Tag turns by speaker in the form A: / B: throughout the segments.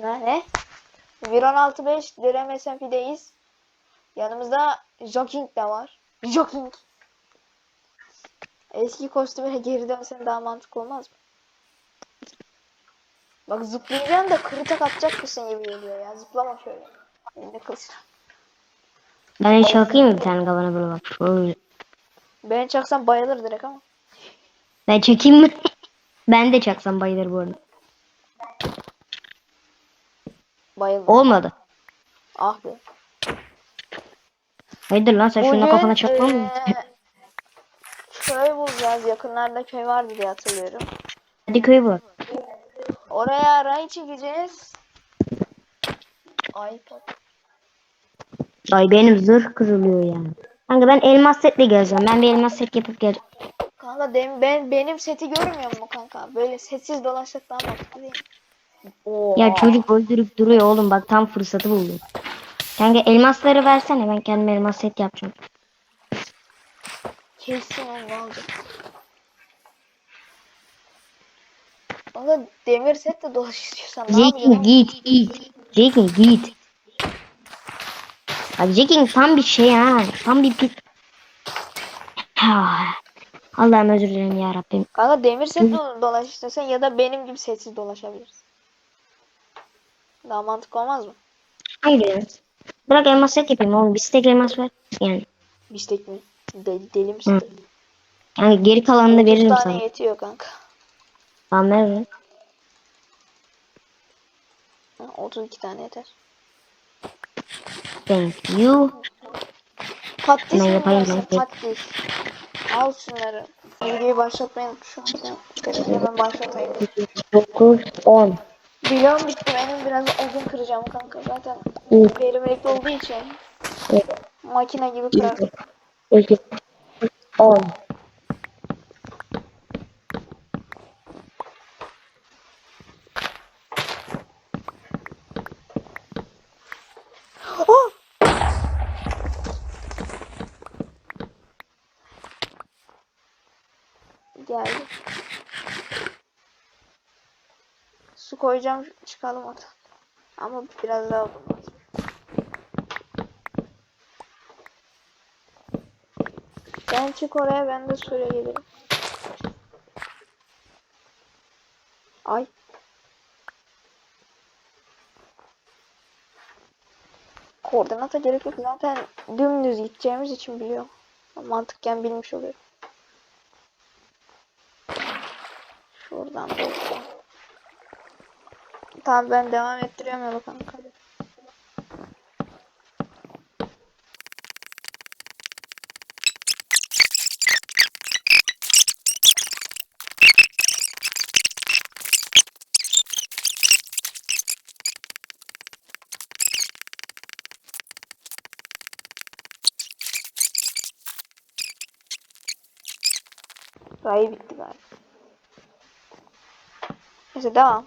A: ne? ne? 1.16.5 Direm SMP'deyiz. Yanımızda Joking de var. Joking. Eski kostümüne geri dönsen daha mantıklı olmaz mı? Bak zıplayacaksın da kırıtak atacak mısın gibi geliyor ya. Zıplama şöyle. Elinde kılıç.
B: Ben çakayım mı bir tane kafana böyle bak. Şöyle.
A: Ben çaksam bayılır direkt ama.
B: Ben çekeyim mi? ben de çaksam bayılır bu arada.
A: Bayılır.
B: Olmadı.
A: Ah be.
B: Hayırdır lan sen şunu kafana çakma mı?
A: eee, köy bulacağız. Yakınlarda köy vardı diye hatırlıyorum.
B: Hadi köy bu.
A: Oraya ray çekeceğiz. iPod.
B: Ay benim zırh kırılıyor ya. Kanka ben elmas setle geleceğim. Ben bir elmas set yapıp geleceğim.
A: Kanka dem ben benim seti görmüyor musun kanka? Böyle setsiz dolaşsak daha mantıklı değil mi? Oo.
B: Ya çocuk öldürüp duruyor oğlum bak tam fırsatı buldum. Kanka elmasları versene ben kendime elmas set yapacağım.
A: Kesin onu alacak. Kanka demir set de dolaş istiyorsan ne
B: Jekin git git. Jekin git. Abi Jekin tam bir şey ha. Tam bir pis. Ha. Allah'ım özür dilerim ya Rabbim.
A: Kanka demir set do- dolaş istiyorsan ya da benim gibi setsiz dolaşabiliriz. Daha mantıklı olmaz mı?
B: Hayır. Bırak elmas set yapayım oğlum. Bir stek elmas ver. Yani,
A: Bistek mi? Deli, deli misin?
B: Yani geri kalanını da
A: 30
B: veririm
A: tane
B: sana.
A: yetiyor kanka.
B: Ver ver.
A: Ha, 32 tane yeter.
B: Thank you.
A: Patates mi
B: yapayım, ben-
A: Patates. Al şunları. Videoyu başlatmayı unut şu an. Hemen başlatayım.
B: 9, 10.
A: Biliyorum bitti benim biraz odun kıracağım kanka zaten.
B: İyi.
A: Verimlilikli olduğu için
B: Evet.
A: makine gibi kırar.
B: 8, 10.
A: koyacağım çıkalım oradan. Ama biraz daha lazım. Sen çık oraya ben de suyla gelirim. Ay. Koordinata gerek yok zaten dümdüz gideceğimiz için biliyorum. Mantıkken bilmiş oluyorum. Şuradan da. Tamam ben devam ettiriyorum yolu kanka. Rayı bitti galiba. Neyse devam.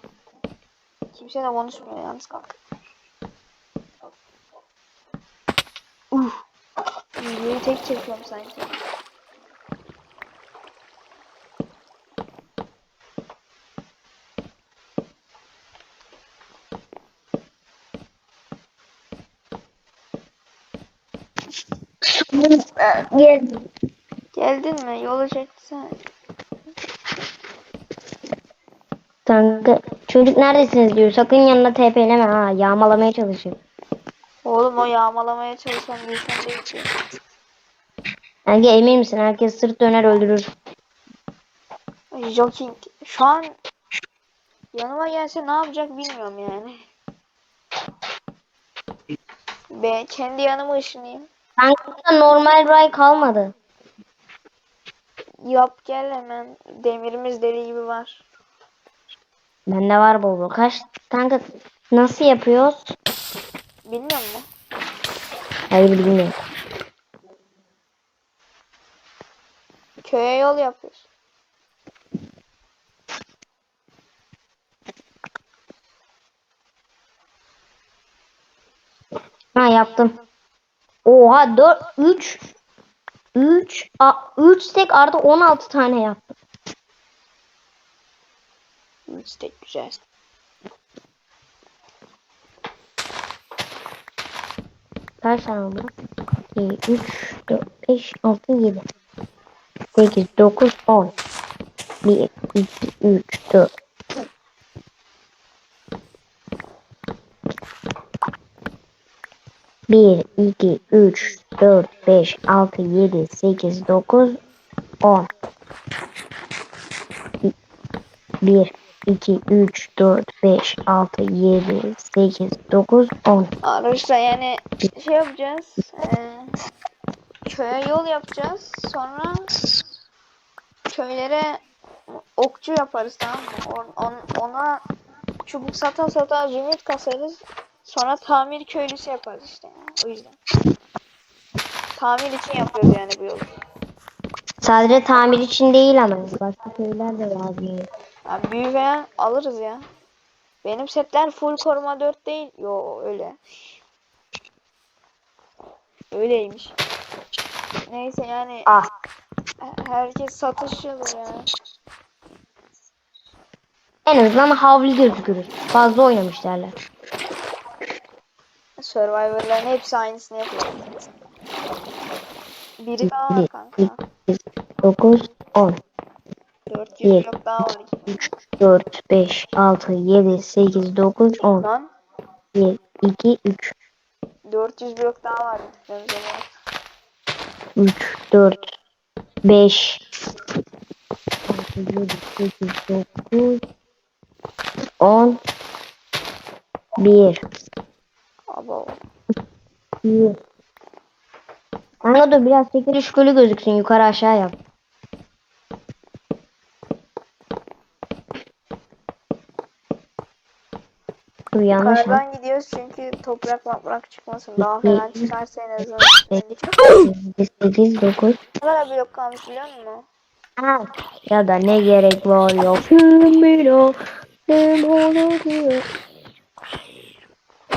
A: Kimse de konuşmuyor yalnız kanka. Uf. Videoyu tek çekiyorum sanki.
B: Geldim.
A: Geldin mi? Yola çeksen.
B: Kanka çocuk neredesiniz diyor. Sakın yanına TP'leme ha. Yağmalamaya çalışıyor.
A: Oğlum o yağmalamaya çalışan bir insan değil ki.
B: Kanka emin misin? Herkes sırt döner öldürür.
A: Joking. Şu an yanıma gelse ne yapacak bilmiyorum yani. Ben kendi yanıma ışınayım.
B: Kanka normal ray kalmadı.
A: Yap gel hemen. Demirimiz deli gibi var.
B: Bende var bol bol. Kaç kanka nasıl yapıyoruz?
A: Bilmiyor musun?
B: Hayır bilmiyorum.
A: Köye yol yapıyoruz.
B: Ha yaptım. Oha 4 3 3 3 tek artı 16 tane yaptım.
A: Üç tek güzel.
B: Kaç tane oldu? 2 3 4 5 6 7 8 9 10 1 2 3 4 1 2 3 4 5 6 7 8 9 10 1 2 3 4 5 6 7 8 9 10
A: Arkadaşlar yani şey yapacağız. eee, köye yol yapacağız. Sonra köylere okçu yaparız tamam mı? On- on- ona çubuk sata sata zümrüt kasarız. Sonra tamir köylüsü yaparız işte. Yani. O yüzden. Tamir için yapıyoruz yani bu yolu.
B: Sadece tamir için değil ama başka şeyler de lazım.
A: Yani büyü falan alırız ya. Benim setler full koruma 4 değil. Yo öyle. Öyleymiş. Neyse yani
B: Ah.
A: he- herkes satışçıdır yani.
B: En azından havlu gözükürüz. Fazla oynamış derler.
A: Survivor'ların hepsi aynısını yapıyor. Biri daha var
B: 1,
A: kanka.
B: 2, 9, 10,
A: 400
B: bir.
A: blok daha var.
B: 3, 4, 5, 6, 7, 8, 9, 10,
A: Lan
B: 1, 2, 3,
A: 400 blok daha var. Önce var.
B: 3, 4, 5, 6, 7, 8, 9, 10, 1,
A: Abo.
B: 1. Kanka dur biraz çekiliş golü gözüksün yukarı aşağı yap. Dur yanlış mı?
A: Yukarıdan gidiyoruz çünkü toprak maprak çıkmasın. Daha falan çıkarsa en azından. üstüne
B: 8, 9,
A: Ne kadar blok kalmış biliyor musun?
B: Ha, ya da ne gerek var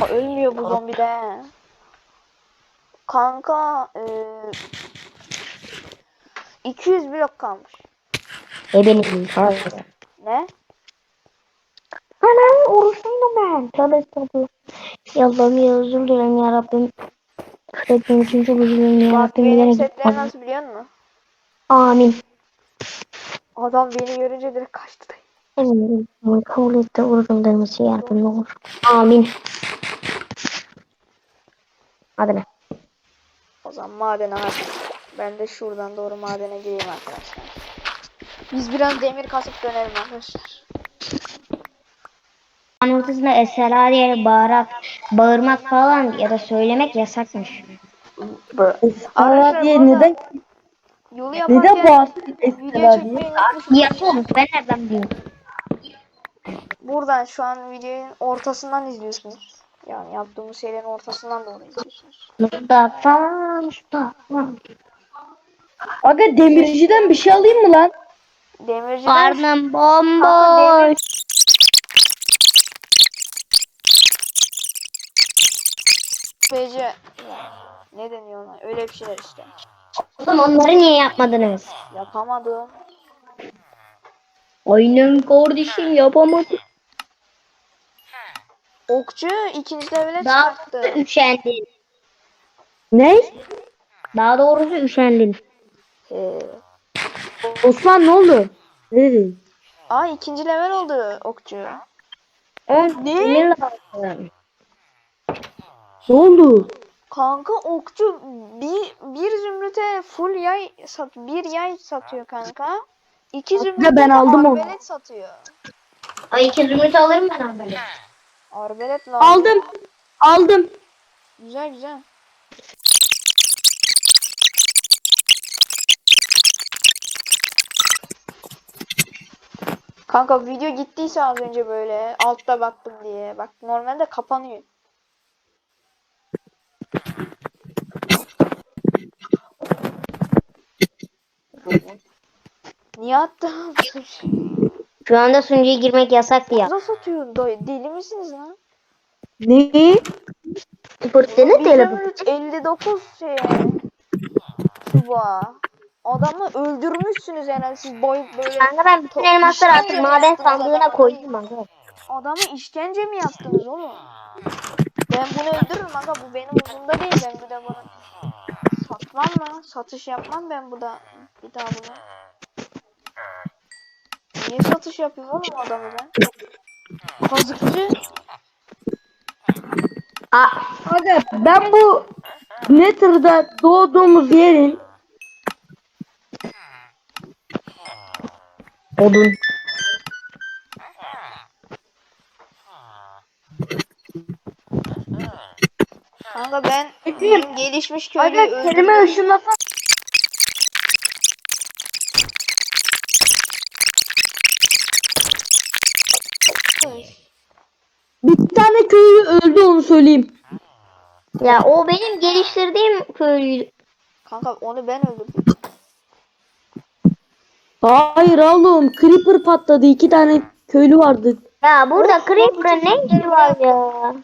A: Aa, ölmüyor bu zombi de. Kanka eee 200 blok kalmış.
B: E benim.
A: Ne?
B: Ana oruçluydum ben Tövbe estağfurullah Ya Allah'ım ya özür dilerim ya Rabbim Küfrettiğim için çok özür dilerim ya
A: Bak
B: Rabbim
A: benim
B: bilerek
A: setler
B: yapmadım.
A: nasıl biliyor musun?
B: Amin
A: Adam beni görünce direkt kaçtı.
B: Eminim kabul et de demesi ya Rabbim ne olur Amin Hadi ne
A: O zaman madene hadi. Ben de şuradan doğru madene gireyim arkadaşlar. Biz biraz demir kasıp dönelim arkadaşlar.
B: Ortasında esela diye bağırak, bağırmak falan ya da söylemek yasakmış.
A: Arkadaşlar
C: diye neden
A: yolu
C: neden bağırsın
A: video
C: diye?
A: çekmeyi unutmuşum.
B: Yapalım ben nereden bileyim?
A: Buradan şu an videonun ortasından izliyorsunuz. Yani yaptığımız şeylerin ortasından doğru izliyorsunuz.
B: Mustafa, Mustafa.
C: Aga demirciden bir şey alayım mı lan?
A: Demirciden
B: Karnım bomboş.
A: PC ne deniyor ona? Öyle bir şeyler işte.
B: Oğlum onları niye yapmadınız?
A: Yapamadım.
B: Aynen kardeşim yapamadım.
A: Okçu ikinci levele
B: Daha
A: çıkarttı.
B: doğrusu üşendin.
C: Ne?
B: Daha doğrusu üşendin.
A: Ee,
C: Osman ne oldu? Ne dedin?
A: aa ikinci level oldu okçu.
B: On
A: Ne?
B: demir lazım.
C: Ne oldu?
A: Kanka okçu bir, bir zümrüte full yay sat bir yay satıyor kanka. İki zümrüte
C: ben aldım onu.
A: arbelet satıyor.
B: Ay iki zümrüt alırım ben abi.
A: Arbelet lazım.
C: Aldım. Aldım.
A: Güzel güzel. Kanka video gittiyse az önce böyle altta baktım diye. Bak normalde kapanıyor. Niye attın?
B: Şu anda sunucuya girmek yasak diye.
A: Fazla satıyor. Dayı, Deli misiniz lan?
C: Ne?
B: Fırtını
A: Bizim
B: telefon.
A: 3 59 şey. Çubuğa. Adamı öldürmüşsünüz herhalde siz boy böyle.
B: Kanka ben bütün elmasları artık maden sandığına koydum aga.
A: Adamı işkence mi yaptınız oğlum? Ben bunu öldürürüm aga bu benim umurumda değil ben bir de bunu satmam mı? Satış yapmam ben bu da bir daha bunu. Niye satış yapayım oğlum adamı ben? Kazıkçı.
B: Aa,
C: Aga ben bu Nether'da doğduğumuz yerin
B: odun.
A: Kanka ben bizim gelişmiş köylüyü
C: Aga kelime
A: öldürdüm.
C: ışınlasa bir tane köylü öldü onu söyleyeyim.
B: Ya o benim geliştirdiğim köylüydü.
A: Kanka onu ben öldürdüm.
C: Hayır oğlum creeper patladı iki tane köylü vardı.
B: Ya burada Creeper'ın ne işi var ya?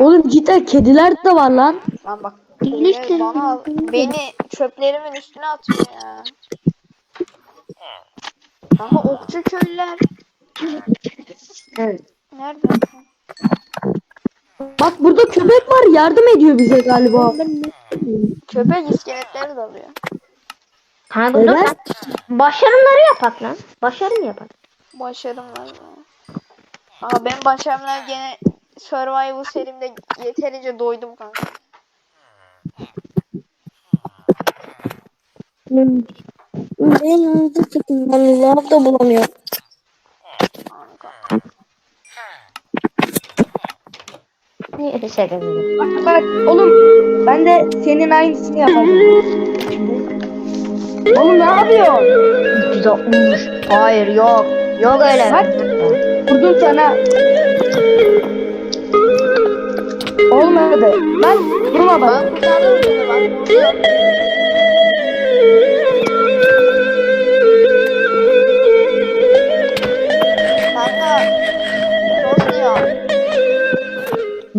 C: Oğlum cidden kediler de var lan.
A: Lan bak beni, bana, beni çöplerimin üstüne atıyor ya. Kanka okçu köylüler.
B: Evet.
A: Nerede?
C: Bak burada köpek var yardım ediyor bize galiba.
A: Köpek iskeletleri dalıyor.
B: Kanka dur
C: Evet.
B: lan. Başarımları yapak lan. Başarım yapak.
A: Başarımlar ya. Aa ben başarımlar gene Survival serimde yeterince doydum kanka.
C: Ben hızlı çıktım. Ben lav da bulamıyorum.
B: Niye bir şey demiyorum?
C: Bak bak oğlum ben de senin aynısını yapacağım. Oğlum ne yapıyorsun?
B: 360. Hayır yok. Yok öyle.
C: Bak. Vurdum sana. Olmadı. Bak durma bak.
A: Ben kurtardım seni bak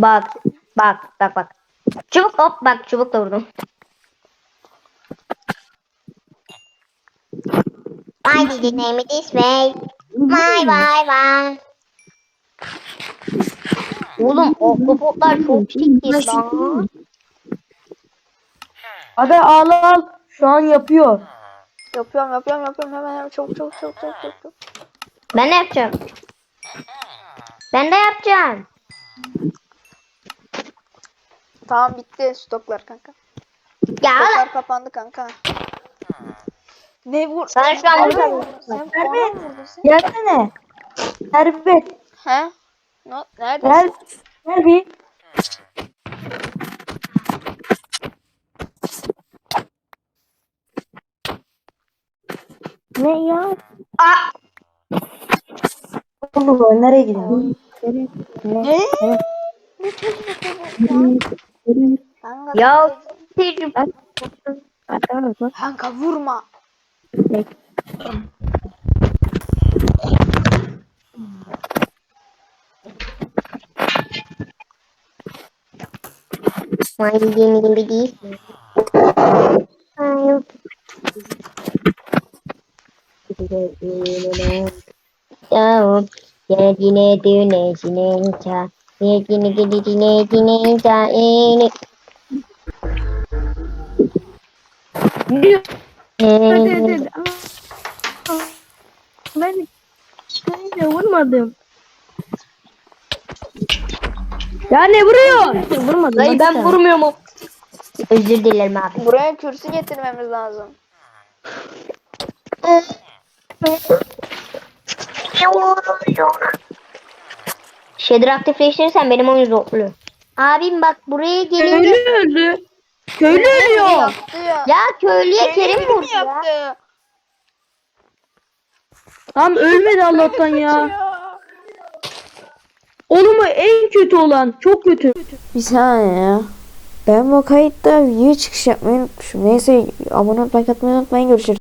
B: Bak. Bak. Bak bak. Çubuk hop bak çubukla vurdum. Why did you name it this way? Why why why? Oğlum oktopotlar çok çirkin lan.
C: Hadi al al. Şu an yapıyor.
A: Yapıyorum yapıyorum yapıyorum hemen hemen çok çok çok çok çok çok.
B: Ben de yapacağım. Ben de yapacağım.
A: Tamam bitti stoklar kanka.
B: Ya
A: Stoklar kapandı kanka. Ne vur?
B: Sana şu an vuracağım.
A: Sen sen?
C: Gelsene. Servet.
A: He? No, neredesin?
C: Gel. Gel bir. Ne ya?
B: Aa!
C: Oğlum nereye gidiyorsun?
A: Ne? Ne Kanka,
B: Ya tecrübe.
A: kanka vurma.
B: Why did you name it this way? Why? Đâu, giờ đi nè tiêu nè chị nè cha, nè chị nè chị đi chị nè chị nè cha e nè. E,
C: Ben ben de vurmadım. Ya ne vuruyor? Vurmadım.
B: Hayır ben vurmuyorum. Özür dilerim abi.
A: Buraya kürsü getirmemiz lazım.
B: Shader aktifleştirirsen benim oyun zorluyor. Abim bak buraya gelince
C: Köylü öldü. Köylü ölüyor.
A: Ya.
B: ya köylüye Kerim
A: Kerim
B: vurdu ya.
A: yaptı?
C: Tam ölmedi Allah'tan ya.
A: Ya.
C: Oğlum en kötü olan. Çok kötü.
A: Bir saniye ya. Ben bu kayıtta video çıkış yapmayı unutmuşum. Neyse abone olmayı, atmayı unutmayın. Görüşürüz.